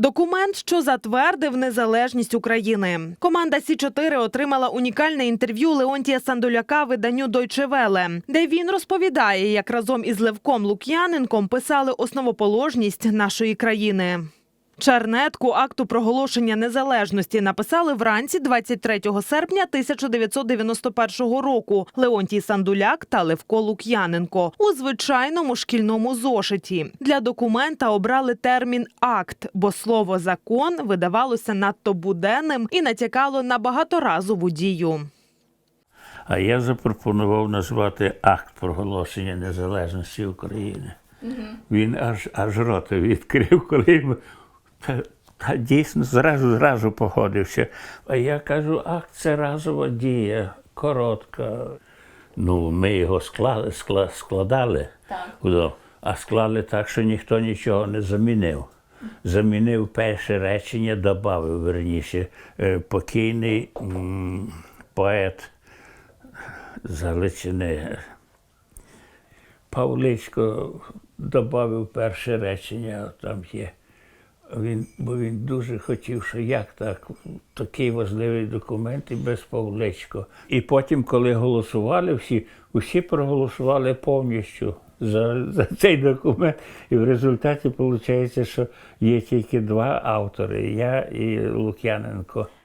Документ, що затвердив незалежність України. Команда Сі 4 отримала унікальне інтерв'ю Леонтія Сандуляка виданню Deutsche Welle, де він розповідає, як разом із Левком Лук'яненком писали основоположність нашої країни. Чернетку акту проголошення незалежності написали вранці 23 серпня 1991 року Леонтій Сандуляк та Левко Лук'яненко у звичайному шкільному зошиті. Для документа обрали термін акт, бо слово закон видавалося надто буденним і натякало на багаторазову дію. А я запропонував назвати акт проголошення незалежності України. Він аж аж рота відкрив, коли та, дійсно зразу зразу погодився. А я кажу, акт це разова дія, коротка. Ну, ми його склали, скла, складали, Куди? а склали так, що ніхто нічого не замінив. Замінив перше речення, додав, верніше, е, покійний м, поет з Галичини Павличко додав перше речення, там є. Він, бо він дуже хотів, що як так, такий важливий документ і без Павличко. І потім, коли голосували, всі, усі проголосували повністю за, за цей документ. І в результаті виходить, що є тільки два автори я і Лук'яненко.